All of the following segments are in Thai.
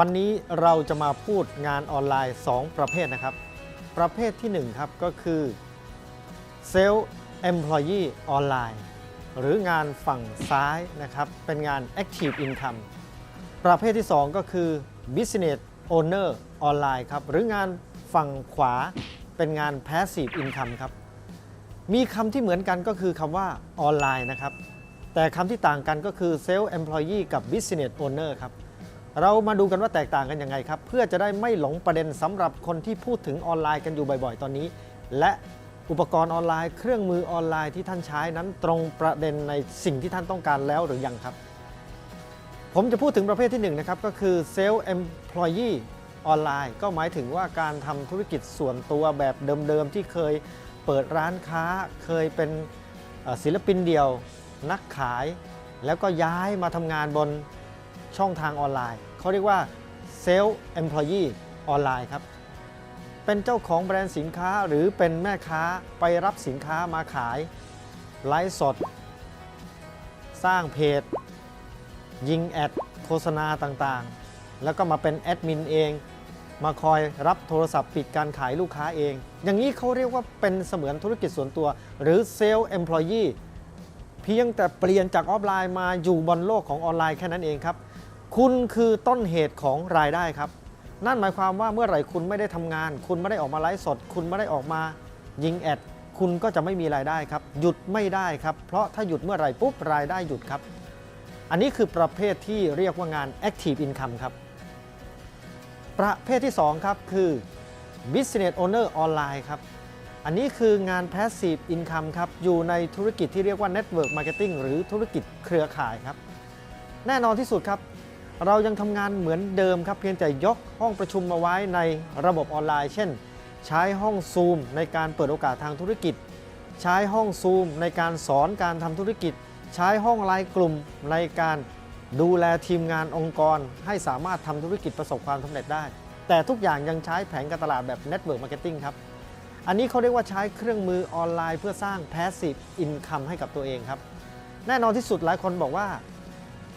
วันนี้เราจะมาพูดงานออนไลน์ 2 ประเภทนะครับ ประเภทที่ 1 ครับก็คือ Self Employee ออนไลน์หรืองานฝั่งซ้ายนะครับ เป็นงาน Active Income ประเภทที่ 2 ก็คือ Business Owner ออนไลน์ครับ หรืองานฝั่งขวาเป็นงาน Passive Income ครับ มีคำที่เหมือนกันก็คือคำว่าออนไลน์นะครับ แต่คำที่ต่างกันก็คือ Self Employee กับ Business Owner ครับ เรามาดูกันว่าแตกต่างกันยังไงครับ เพื่อจะได้ไม่หลงประเด็นสำหรับคนที่พูดถึงออนไลน์กันอยู่บ่อยๆ ตอนนี้ และอุปกรณ์ออนไลน์ เครื่องมือออนไลน์ที่ท่านใช้นั้นตรงประเด็นในสิ่งที่ท่านต้องการแล้วหรือยังครับ ผมจะพูดถึงประเภทที่1นะครับก็คือ Self Employee ออนไลน์ ก็หมายถึงว่าการทำธุรกิจส่วนตัวแบบเดิมๆที่เคยเปิดร้านค้าเคยเป็นศิลปินเดียว นักขาย แล้วก็ย้ายมาทำงานบน ช่องทางออนไลน์ เขาเรียกว่า Self Employee ออนไลน์ครับ เป็นเจ้าของแบรนด์สินค้าหรือเป็นแม่ค้าไปรับสินค้ามาขาย ไลฟ์สด สร้างเพจ ยิงแอด โฆษณาต่างๆ แล้วก็มาเป็นแอดมินเอง มาคอยรับโทรศัพท์ปิดการขายลูกค้าเอง อย่างนี้เขาเรียกว่าเป็นเสมือนธุรกิจส่วนตัว หรือเซลล์ employee เพียงแต่เปลี่ยนจากออฟไลน์มาอยู่บนโลกของออนไลน์แค่นั้นเองครับ คุณคือต้นเหตุของรายได้ครับ นั่นหมายความว่าเมื่อไหร่คุณไม่ได้ทำงาน คุณไม่ได้ออกมาไลฟ์สด คุณไม่ได้ออกมายิงแอด คุณก็จะไม่มีรายได้ครับ หยุดไม่ได้ครับ เพราะถ้าหยุดเมื่อไหร่ปุ๊บรายได้หยุดครับ อันนี้คือประเภทที่เรียกว่างาน Active Income ครับ ประเภทที่ 2 ครับคือ Business Owner ออนไลน์ครับ อันนี้คืองาน Passive Income ครับ อยู่ในธุรกิจที่เรียกว่า Network Marketing หรือธุรกิจเครือข่ายครับ แน่นอนที่สุดครับ เรายังทำงานเหมือนเดิมครับเพียงแต่ยกห้องประชุมมาไว้ในระบบออนไลน์ เช่น ใช้ห้องซูมในการเปิดโอกาสทางธุรกิจ ใช้ห้องซูมในการสอนการทำธุรกิจ ใช้ห้องไลน์กลุ่มในการดูแลทีมงานองค์กร ให้สามารถทำธุรกิจประสบความสำเร็จได้ แต่ทุกอย่างยังใช้แผนการตลาดแบบ Network Marketing ครับ อันนี้เขาเรียกว่าใช้เครื่องมือออนไลน์ เพื่อสร้าง Passive Income ให้กับตัวเองครับ แน่นอนที่สุดหลายคนบอกว่า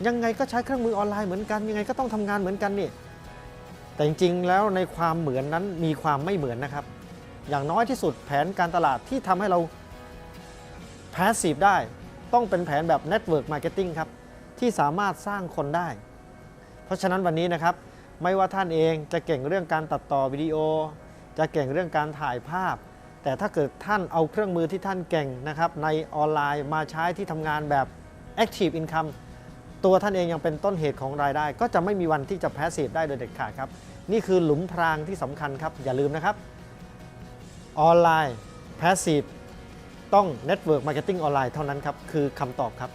ยังไงก็ใช้เครื่องมือออนไลน์เหมือนกันยังไงก็ต้องทำงานเหมือนกันนี่แต่จริงๆแล้วในความเหมือนนั้นมีความไม่เหมือนนะครับ อย่างน้อยที่สุดแผนการตลาดที่ทำให้เรา Passive ได้ ต้องเป็นแผนแบบ Network Marketing ครับ ที่สามารถสร้างคนได้ เพราะฉะนั้นวันนี้นะครับ ไม่ว่าท่านเองจะเก่งเรื่องการตัดต่อวิดีโอ จะเก่งเรื่องการถ่ายภาพ แต่ถ้าเกิดท่านเอาเครื่องมือที่ท่านเก่งนะครับในออนไลน์มาใช้ที่ทำงานแบบ Active Income ตัวท่านเองยังเป็นต้นเหตุของรายได้ ก็จะไม่มีวันที่จะแพสซีฟได้โดยเด็ดขาดครับ นี่คือหลุมพรางที่สำคัญครับ อย่าลืมนะครับ ออนไลน์แพสซีฟต้อง Network Marketing ออนไลน์เท่านั้นครับ คือคำตอบครับ